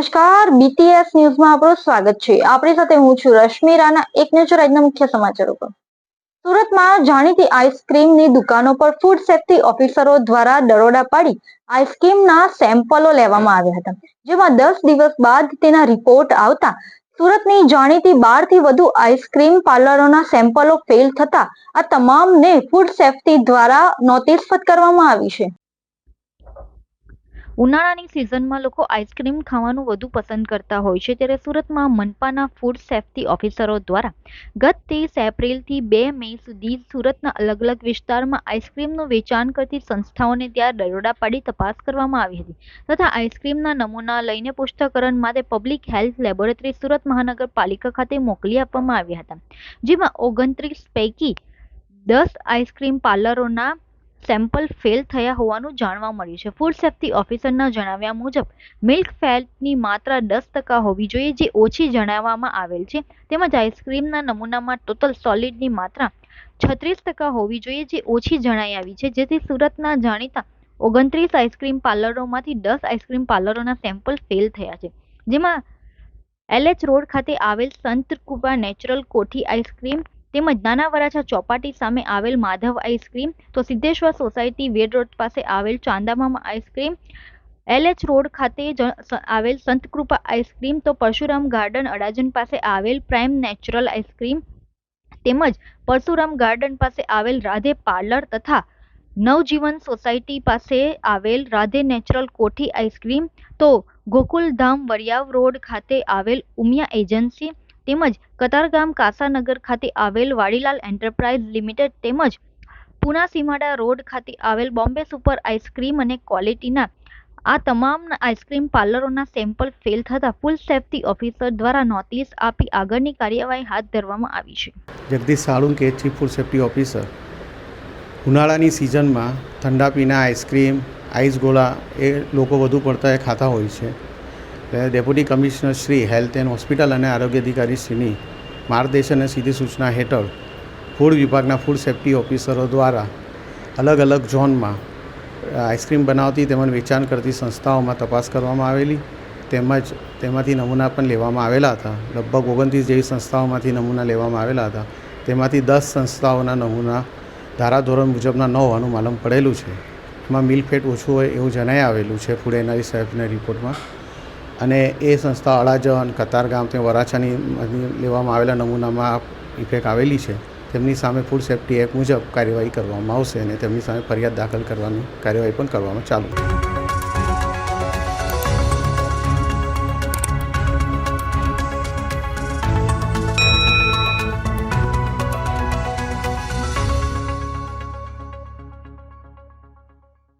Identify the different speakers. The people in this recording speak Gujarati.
Speaker 1: નમસ્કાર બીટીએસ ન્યૂઝમાં આપણું સ્વાગત છે. આપણી સાથે હું છું રશ્મિ રાણા, એક નજર આજના મુખ્ય સમાચારો પર. સુરતમાં જાણીતી આઈસ્ક્રીમની દુકાનો પર ફૂડ સેફ્ટી ઓફિસરો દ્વારા દરોડા પાડી આઈસ્ક્રીમના સેમ્પલો લેવામાં આવ્યા હતા. જેમાં દસ દિવસ બાદ તેના રિપોર્ટ આવતા સુરતની જાણીતી બારથી વધુ આઈસ્ક્રીમ પાર્લરોના સેમ્પલો ફેલ થતા આ તમામને ફૂડ સેફ્ટી દ્વારા નોટિસ ફટકારવામાં આવી છે.
Speaker 2: ઉનાળાની સિઝનમાં લોકો આઈસ્ક્રીમ ખાવાનું વધુ પસંદ કરતા હોય છે. ત્યારે સુરતમાં મનપાના ફૂડ સેફ્ટી ઓફિસરો દ્વારા ગત ત્રીસ એપ્રિલથી બે મે સુધી સુરતના અલગ અલગ વિસ્તારમાં આઈસ્ક્રીમનું વેચાણ કરતી સંસ્થાઓને ત્યાં દરોડા પાડી તપાસ કરવામાં આવી હતી. તથા આઈસ્ક્રીમના નમૂના લઈને પુષ્ટકરણ માટે પબ્લિક હેલ્થ લેબોરેટરી સુરત મહાનગરપાલિકા ખાતે મોકલી આપવામાં આવ્યા હતા. જેમાં ઓગણત્રીસ પૈકી દસ આઈસ્ક્રીમ પાર્લરોના સેમ્પલ ફેલ થયા હોવાનું જાણવા મળ્યું છે. ફૂડ સેફ્ટી ઓફિસરના જણાવ્યા મુજબ મિલ્ક ફેટની માત્રા દસ ટકા હોવી જોઈએ જે ઓછી જણાવવામાં આવેલ છે. તેમજ આઈસ્ક્રીમના નમૂનામાં ટોટલ સોલિડની માત્રા છત્રીસ ટકા હોવી જોઈએ જે ઓછી જણાઈ આવી છે. જેથી સુરતના જાણીતા ઓગણત્રીસ આઈસ્ક્રીમ પાર્લરોમાંથી દસ આઈસ્ક્રીમ પાર્લરોના સેમ્પલ ફેલ થયા છે. જેમાં એલએચ રોડ ખાતે આવેલ સંત કૃપા નેચરલ કોઠી આઈસ્ક્રીમ તેમજ નાના વરાછા ચોપાટી સામે આવેલ માધવ આઈસ્ક્રીમ તો સિદ્ધેશ્વર સોસાયટી વેડ રોડ પાસે આવેલ ચાંદામામા આઈસ્ક્રીમ એલએચ રોડ ખાતે આવેલ સંતકૃપા આઈસ્ક્રીમ તો પરશુરામ ગાર્ડન અડાજન પાસે આવેલ પ્રાઇમ નેચરલ આઈસ્ક્રીમ તેમજ પરશુરામ ગાર્ડન પાસે આવેલ રાધે પાર્લર તથા નવજીવન સોસાયટી પાસે આવેલ રાધે નેચરલ કોઠી આઈસ્ક્રીમ તો ગોકુલધામ વરિયાવ રોડ ખાતે આવેલ ઉમિયા એજન્સી તેમજ કતારગામ કાસાનગર ખાતે આવેલ વાડીલાલ એન્ટરપ્રાઇઝ લિમિટેડ તેમજ પુના સીમાડા રોડ ખાતે આવેલ બોમ્બે સુપર આઈસ્ક્રીમ અને ક્વોલિટીના આ તમામ આઈસ્ક્રીમ પાર્લરોના સેમ્પલ ફેલ થતા ફૂલ સેફ્ટી ઓફિસર દ્વારા નોટિસ આપી આગળની કાર્યવાહી હાથ ધરવામાં આવી છે.
Speaker 3: Jagdish Salunke chief food safety officer. ઉનાળાની સિઝનમાં ઠંડા પીણા આઈસ્ક્રીમ, આઈસ ગોળા એ લોકો વધુ પડતા એ ખાતા હોય છે. Deputy commissioner Shri health and hospital અને આરોગ્ય અધિકારી શ્રીની માર્ગદર્શન અને સીધી સૂચના હેઠળ ફૂડ વિભાગના ફૂડ સેફ્ટી ઓફિસરો દ્વારા અલગ અલગ ઝોનમાં આઈસ્ક્રીમ બનાવતી તેમજ વેચાણ કરતી સંસ્થાઓમાં તપાસ કરવામાં આવેલી. તેમજ તેમાંથી નમૂના પણ લેવામાં આવેલા હતા. લગભગ ઓગણત્રીસ જેવી સંસ્થાઓમાંથી નમૂના લેવામાં આવેલા હતા. તેમાંથી દસ સંસ્થાઓના નમૂના ધારાધોરણ મુજબના ન હોવાનું માલુમ પડેલું છે. એમાં મિલ્ક ફેટ ઓછું હોય એવું જણાઈ આવેલું છે ફૂડ એનારી સાહેબના રિપોર્ટમાં. અને એ સંસ્થા અડાજણ તે વરાછાની લેવામાં આવેલા નમૂનામાં ઇફેક્ટ આવેલી છે. તેમની સામે ફૂડ સેફ્ટી એક્ટ મુજબ કાર્યવાહી કરવામાં આવશે અને તેમની સામે ફરિયાદ દાખલ કરવાની કાર્યવાહી પણ કરવામાં ચાલુ છે.